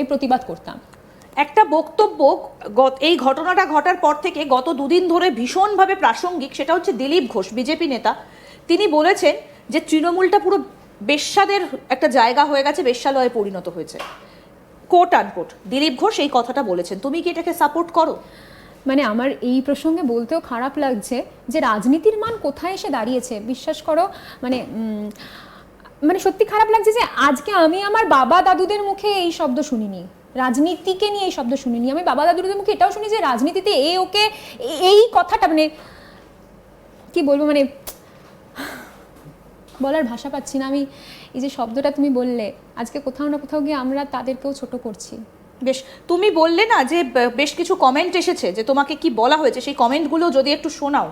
এই প্রতিবাদ করতাম। একটা বক্তব্য এই ঘটনাটা ঘটার পর থেকে গত দুদিন ধরে ভীষণভাবে প্রাসঙ্গিক, সেটা হচ্ছে দিলীপ ঘোষ, বিজেপি নেতা। তিনি বলেছেন যে তৃণমূলটা পুরো বেশ্যাদের একটা জায়গা হয়ে গেছে, বেশ্যালয়ে পরিণত হয়েছে। কোট আনকোট দিলীপ ঘোষ এই কথাটা বলেছেন। তুমি কি এটাকে সাপোর্ট করো? মানে আমার এই প্রসঙ্গে বলতেও খারাপ লাগছে যে রাজনীতির মান কোথায় এসে দাঁড়িয়েছে? বিশ্বাস করো মানে মানে সত্যি খারাপ লাগছে যে আজকে আমি আমার বাবা দাদুদের মুখে এই শব্দ শুনিনি। রাজনীতিকে নিয়ে এই শব্দ শুনিনি। আমি বাবা দাদুদের মুখে এটাও শুনি যে রাজনীতিতে এ ওকে এই কথাটা মানে কি বলব মানে বলার ভাষা পাচ্ছি না আমি। এই যে শব্দটা তুমি বললে, আজকে কোথাও না কোথাও গিয়ে আমরা তাদেরকেও ছোট করছি। বেশ, তুমি বললে না যে বেশ কিছু কমেন্ট এসেছে যে তোমাকে কি বলা হয়েছে, সেই কমেন্টগুলো যদি একটু শোনাও।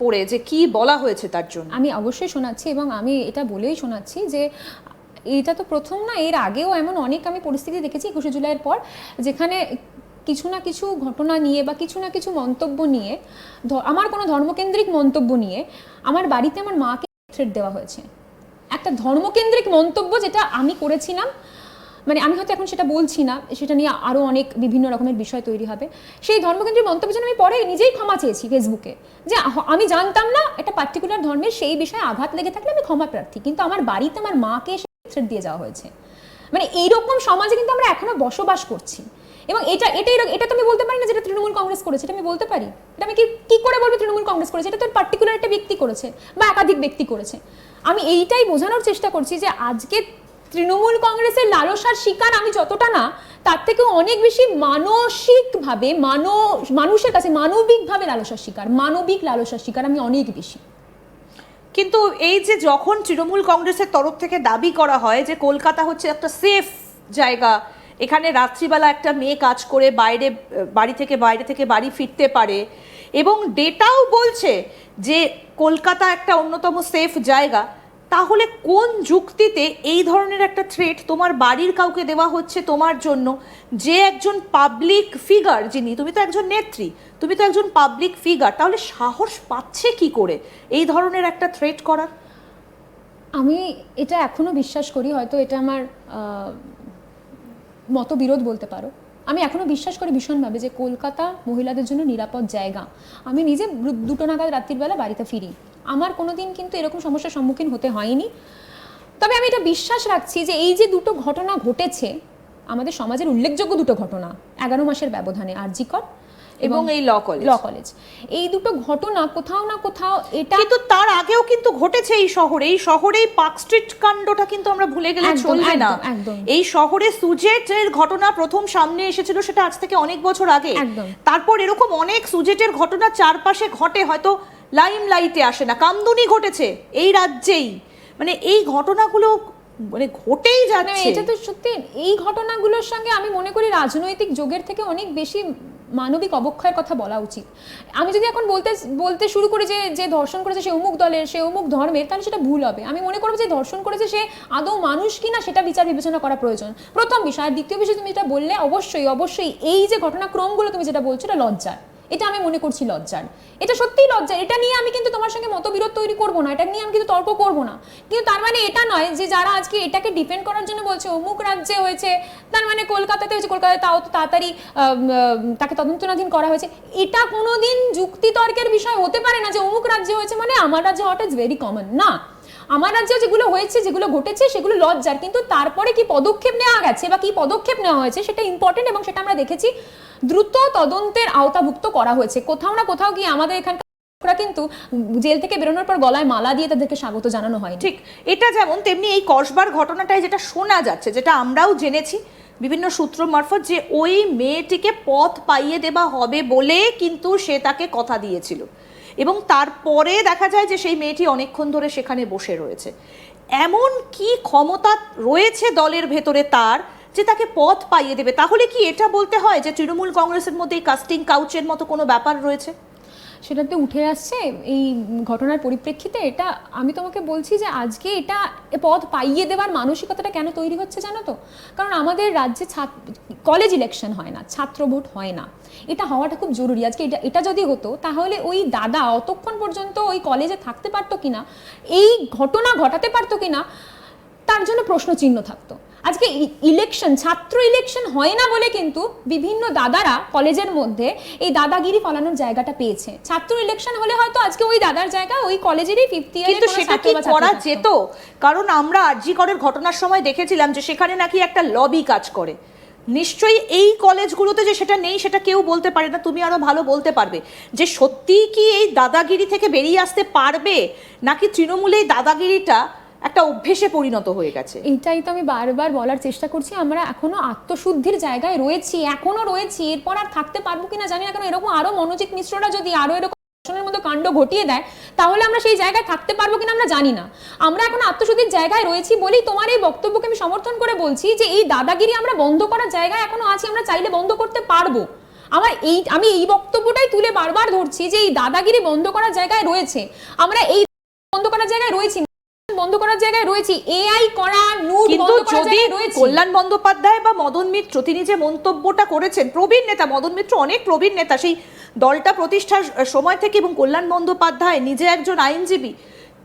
পড়ে যে কি বলা হয়েছে তার জন্য। আমি অবশ্যই শোনাচ্ছি এবং আমি এটা বলেই শোনাচ্ছি যে, এটা তো প্রথম না, এর আগেও এমন অনেক আমি পরিস্থিতি দেখেছি একুশে জুলাইয়ের পর, যেখানে কিছু না কিছু ঘটনা নিয়ে বা কিছু না কিছু মন্তব্য নিয়ে আমার কোনো ধর্মকেন্দ্রিক মন্তব্য নিয়ে, আমার বাড়িতে আমার মাকে থ্রেট দেওয়া হয়েছে। একটা ধর্মকেন্দ্রিক মন্তব্য যেটা আমি করেছিলাম মানে আমি হয়তো এখন সেটা বলছি না, সেটা নিয়ে আরও অনেক বিভিন্ন রকমের বিষয় তৈরি হবে। সেই ধর্মকেন্দ্রিক মন্তব্যের জন্য আমি পরে নিজেই ক্ষমা চেয়েছি ফেসবুকে, যে আমি জানতাম না একটা পার্টিকুলার ধর্মের সেই বিষয়ে আঘাত লেগে থাকলে আমি ক্ষমা প্রার্থী, কিন্তু আমার বাড়িতে আমার মাকে থ্রেট দিয়ে যাওয়া হয়েছে। মানে এইরকম সমাজে কিন্তু আমরা এখনও বসবাস করছি। এবং এটা এটাই এটা তো আমি বলতে পারি না যেটা তৃণমূল কংগ্রেস করেছে, এটা আমি বলতে পারি। এটা আমি কি কি করে বলব তৃণমূল কংগ্রেস করেছে? এটা তো পার্টিকুলার একটা ব্যক্তি করেছে বা একাধিক ব্যক্তি করেছে। আমি এইটাই বোঝানোর চেষ্টা করছি যে আজকে তৃণমূল কংগ্রেসের লালসার শিকার আমি যতটা না, তার থেকে অনেক বেশি মানসিকভাবে, মানো, মানুষের কাছে মানবিকভাবে লালসার শিকার, মানবিক লালসার শিকার আমি অনেক বেশি। কিন্তু এই যে যখন তৃণমূল কংগ্রেসের তরফ থেকে দাবি করা হয় যে কলকাতা হচ্ছে একটা সেফ জায়গা, এখানে রাত্রিবেলা একটা মেয়ে কাজ করে বাইরে, বাড়ি থেকে বাইরে থেকে বাড়ি ফিরতে পারে, এবং ডেটাও বলছে যে কলকাতা একটা অন্যতম সেফ জায়গা তাহলে কোন যুক্তিতে এই ধরনের একটা থ্রেট তোমার বাড়ির কাউকে দেওয়া হচ্ছে তোমার জন্য? যে একজন পাবলিক ফিগার যিনি, তুমি তো একজন নেত্রী, তুমি তো একজন পাবলিক ফিগার তাহলে সাহস পাচ্ছে কি করে এই ধরনের একটা থ্রেট করার? আমি এটা এখনও বিশ্বাস করি, হয়তো এটা আমার মতবিরোধ বলতে পারো। আমি এখনও বিশ্বাস করি ভীষণভাবে যে কলকাতা মহিলাদের জন্য নিরাপদ জায়গা। আমি নিজে দুটো নাগাদ রাত্রির বেলা বাড়িতে ফিরি। আমার কোনোদিন কিন্তু এরকম সমস্যার সম্মুখীন হতে হয়নি। তবে আমি এটা বিশ্বাস রাখছি যে এই যে দুটো ঘটনা ঘটেছে আমাদের সমাজের উল্লেখযোগ্য দুটো ঘটনা এগারো মাসের ব্যবধানে আরজিকর এবং এই ল কলেজ। Law college. এই দুটো ঘটনা কোথাও না কোথাও এটা কিন্তু তার আগেও কিন্তু ঘটেছে এই শহরে। এই শহরে পার্ক স্ট্রিট কাণ্ডটা কিন্তু আমরা ভুলে গেলে চলবে না। এই শহরে সুজেটের ঘটনা প্রথম সামনে এসেছিল সেটা আজ থেকে অনেক বছর আগে। একদম। তারপর এরকম অনেক সুজেটের ঘটনা চারপাশে ঘটে। হয়তো লাইম লাইটে আসে না কামদুনি ঘটেছে এই রাজ্যেই। মানে এই ঘটনাগুলো মানে ঘটেই যাচ্ছে। এটা তো সত্যি এই ঘটনাগুলোর সঙ্গে আমি মনে করি রাজনৈতিক যোগের থেকে অনেক বেশি মানবিক অবক্ষয়ের কথা বলা উচিত। আমি যদি এখন বলতে বলতে শুরু করি যে যে ধর্ষণ করেছে সে অমুক দলের সে অমুক ধর্মের তাহলে সেটা ভুল হবে। আমি মনে করব যে ধর্ষণ করেছে সে আদৌ মানুষ কিনা সেটা বিচার বিবেচনা করা প্রয়োজন। প্রথম বিষয় আর দ্বিতীয় বিষয় তুমি যেটা বললে অবশ্যই অবশ্যই এই যে ঘটনাক্রমগুলো তুমি যেটা বলছো এটা লজ্জার। এটা আমি মনে করছি লজ্জার। এটা সত্যিই লজ্জার। এটা নিয়ে আমি কিন্তু তোমার সঙ্গে মতবিরোধ তৈরি করব না। এটা নিয়ে আমি কিন্তু তর্ক করব না। কিন্তু তার মানে এটা নয় যে যারা আজকে এটাকে ডিপেন্ড করার জন্য বলছে, অমুক রাজ্যে হয়েছে, তার মানে কলকাতাতে হয়েছে, কলকাতায় তাও তো তাড়াতাড়ি তাকে তদন্তনাধীন করা হয়েছে। এটা কোনোদিন যুক্তিতর্কের বিষয় হতে পারে না যে অমুক রাজ্যে হয়েছে মানে আমার রাজ্যে হওয়াটা ইজ ভেরি কমন না। আমার রাজ্যে যেগুলো হয়েছে, যেগুলো ঘটেছে, সেগুলো লজ্জার। কিন্তু তারপরে কি পদক্ষেপ নেওয়া গেছে বা কি পদক্ষেপ নেওয়া হয়েছে, সেটা ইম্পর্টেন্ট এবং সেটা আমরা দেখেছি দ্রুত তদন্তের আওতাভুক্ত করা হয়েছে। কোথাও না কোথাও গিয়ে আমাদের এখানকার কিন্তু জেল থেকে বেরোনোর পর গলায় মালা দিয়ে তাদেরকে স্বাগত জানানো হয়নি। ঠিক, এটা যেমন তেমনি এই কসবার ঘটনাটায় যেটা শোনা যাচ্ছে, যেটা আমরাও জেনেছি, বিভিন্ন সূত্র মারফত যে ওই মেয়েটিকে পথ পাইয়ে দেওয়া হবে বলে কিন্তু সে তাকে কথা দিয়েছিল। এবং তারপরে দেখা যায় যে সেই মেয়েটি অনেকক্ষণ ধরে সেখানে বসে রয়েছে। এমন কি ক্ষমতা রয়েছে দলের ভেতরে তার যে তাকে পথ পাইয়ে দেবে, তাহলে কি এটা বলতে হয় যে তৃণমূল কংগ্রেসের মধ্যে এই কাস্টিং কাউচের মতো কোনো ব্যাপার রয়েছে? সেটাতে উঠে আসছে। এই ঘটনার পরিপ্রেক্ষিতে এটা, আমি তোমাকে বলছি যে আজকে এটা পদ পাইয়ে দেওয়ার মানসিকতাটা কেন তৈরি হচ্ছে জানো তো? কারণ আমাদের রাজ্যে ছাত্র কলেজ ইলেকশন হয় না, ছাত্র ভোট হয় না। এটা হওয়াটা খুব জরুরি। আজকে এটা এটা যদি হতো, তাহলে ওই দাদা অতক্ষণ পর্যন্ত ওই কলেজে থাকতে পারতো কিনা? এই ঘটনা ঘটাতে পারতো কিনা? তার জন্য প্রশ্ন চিহ্ন থাকতো। আজকে ইলেকশন ছাত্র ইলেকশন হয় না বলে কিন্তু বিভিন্ন দাদারা কলেজের মধ্যে এই দাদাগিরি ফলানোর জায়গাটা পেয়েছে। ছাত্র ইলেকশন হলে হয়তো আজকে ওই দাদার জায়গা ওই কলেজেরই ফিফথ ইয়ার কিন্তু সেটা কি করা যেত? কারণ আমরা আরজি করের ঘটনার সময় দেখেছিলাম যে সেখানে নাকি একটা লবি কাজ করে। নিশ্চয়ই এই কলেজগুলোতে যে সেটা নেই সেটা কেউ বলতে পারে না তুমি আরও ভালো বলতে পারবে। যে সত্যিই কি এই দাদাগিরি থেকে বেরিয়ে আসতে পারবে? নাকি তৃণমূলে এই দাদাগিরিটা একটা অভ্যেসে পরিণত হয়ে গেছে। এটাই তো আমি বারবার বলার চেষ্টা করছি, আমরা এখনও আত্মশুদ্ধির জায়গায় রয়েছি, এখনও রয়েছি, এরপর আর থাকতে পারব কিনা জানি না, কারণ এরকম আরও মনোজিৎ মিশ্ররা যদি আরও এরকম মতো কাণ্ড ঘটিয়ে দেয়, তাহলে আমরা সেই জায়গায় থাকতে পারব কিনা আমরা জানি না। আমরা এখন আত্মশুদ্ধির জায়গায় রয়েছি বলেই তোমার এই বক্তব্যকে আমি সমর্থন করে বলছি যে এই দাদাগিরি আমরা বন্ধ করার জায়গায় এখনও আছি, আমরা চাইলে বন্ধ করতে পারব। আমার এই, আমি এই বক্তব্যটাই তুলে বারবার ধরছি যে এই দাদাগিরি বন্ধ করার জায়গায় রয়েছে, আমরা এই বন্ধ করার জায়গায় রয়েছি বন্ধ করার জায়গায় রয়েছি। এআই করা নুড কিন্তু বন্ধ করার যদি জায়গায় রয়েছি। কল্যাণ বন্দ্যোপাধ্যায় বা মদন মিত্র তিনি যে মন্তব্যটা করেছেন প্রবীণ নেতা মদন মিত্র অনেক প্রবীণ নেতা সেই দলটা প্রতিষ্ঠার সময় থেকে এবং কল্যাণ বন্দ্যোপাধ্যায় নিজে একজন আইনজীবী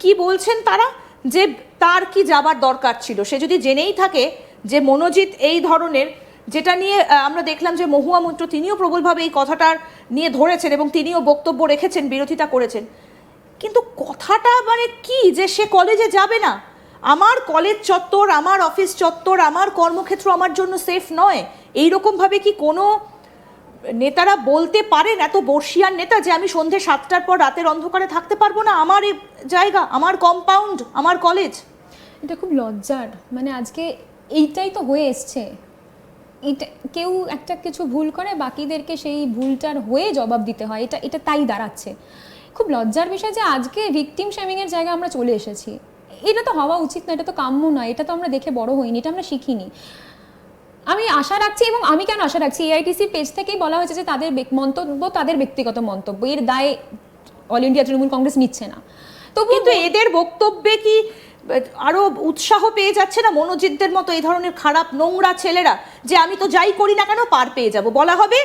কি বলছেন তারা? যে তার কি যাবার দরকার ছিল? সে যদি জেনেই থাকে যে মনোজিৎ এই ধরনের যেটা নিয়ে আমরা দেখলাম যে মহুয়া মৈত্র তিনিও প্রবলভাবে এই কথাটার নিয়ে ধরেছেন এবং তিনিও বক্তব্য রেখেছেন বিরোধিতা করেছেন। কিন্তু কথাটা মানে কি যে সে কলেজে যাবে না? আমার কলেজ চত্বর, আমার অফিস চত্বর, আমার কর্মক্ষেত্র আমার জন্য সেফ নয়। এইরকম ভাবে কি কোনো নেতারা বলতে পারেন এত বর্ষিয়ার নেতা যে আমি সন্ধে সাতটার পর রাতের অন্ধকারে থাকতে পারব না? আমার জায়গা, আমার কম্পাউন্ড আমার কলেজ। এটা খুব লজ্জার। মানে আজকে এইটাই তো হয়ে এসছে। এটা কেউ একটা কিছু ভুল করে, বাকিদেরকে সেই ভুলটার হয়ে জবাব দিতে হয়। এটা এটা তাই দাঁড়াচ্ছে। খুব লজ্জার বিষয় যে আজকে ভিকটিম শেমিংয়ের জায়গায় আমরা চলে এসেছি। এটা তো হওয়া উচিত না, এটা তো কাম্য নয়, এটা তো আমরা দেখে বড় হইনি, এটা আমরা শিখিনি। আমি আশা রাখছি এবং আমি কেন আশা রাখছি এআইটিসি পেজ থেকেই বলা হয়েছে যে তাদের মন্তব্য তাদের ব্যক্তিগত মন্তব্য, এর দায় অল ইন্ডিয়া তৃণমূল কংগ্রেস নিচ্ছে না। তো কিন্তু এদের বক্তব্যে কি আরও উৎসাহ পেয়ে যাচ্ছে না? মনোজিতদের মতো এই ধরনের খারাপ নোংরা ছেলেরা, যে আমি তো যাই করি না কেন, পার পেয়ে যাব। বলা হবে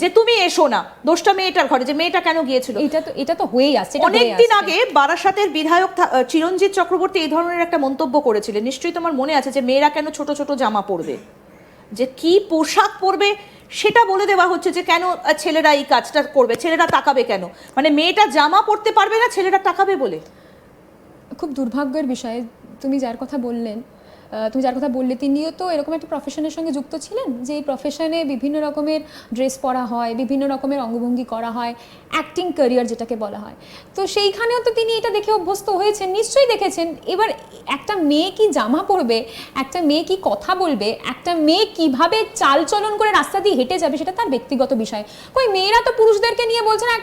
যে তুমি এসো না। দোষটা মেয়েটার ঘরে যে মেয়েটা কেন গিয়েছিল? এটা তো এটা তো হয়েই আসছে অনেকদিন আগে বারাসাতের বিধায়ক চিরঞ্জিত চক্রবর্তী এই ধরনের একটা মন্তব্য করেছিলেন। নিশ্চয়ই তোমার মনে আছে যে মেয়েরা কেন ছোট ছোট জামা পরবে? যে কি পোশাক পরবে সেটা বলে দেওয়া হচ্ছে যে কেন ছেলেরা এই কাজটা করবে ছেলেরা তাকাবে কেন? মানে মেয়েটা জামা পরতে পারবে না ছেলেরা তাকাবে বলে? খুব দুর্ভাগ্যের বিষয় তুমি যার কথা বললেন তুমি যার কথা বললে তিনিও তো এরকম একটা প্রফেশনের সঙ্গে যুক্ত ছিলেন? যে এই প্রফেশনে বিভিন্ন রকমের ড্রেস পরা হয়, বিভিন্ন রকমের অঙ্গভঙ্গি করা হয় অ্যাক্টিং ক্যারিয়ার যেটাকে বলা হয়। তো সেইখানেও তো তিনি এটা দেখে অভ্যস্ত হয়েছেন, নিশ্চয়ই দেখেছেন। এবার একটা মেয়ে কি জামা পরবে, একটা মেয়ে কি কথা বলবে, একটা মেয়ে কীভাবে চালচলন করে রাস্তা দিয়ে হেঁটে যাবে সেটা তার ব্যক্তিগত বিষয়। কই, মেয়েরা তো পুরুষদেরকে নিয়ে বলছে না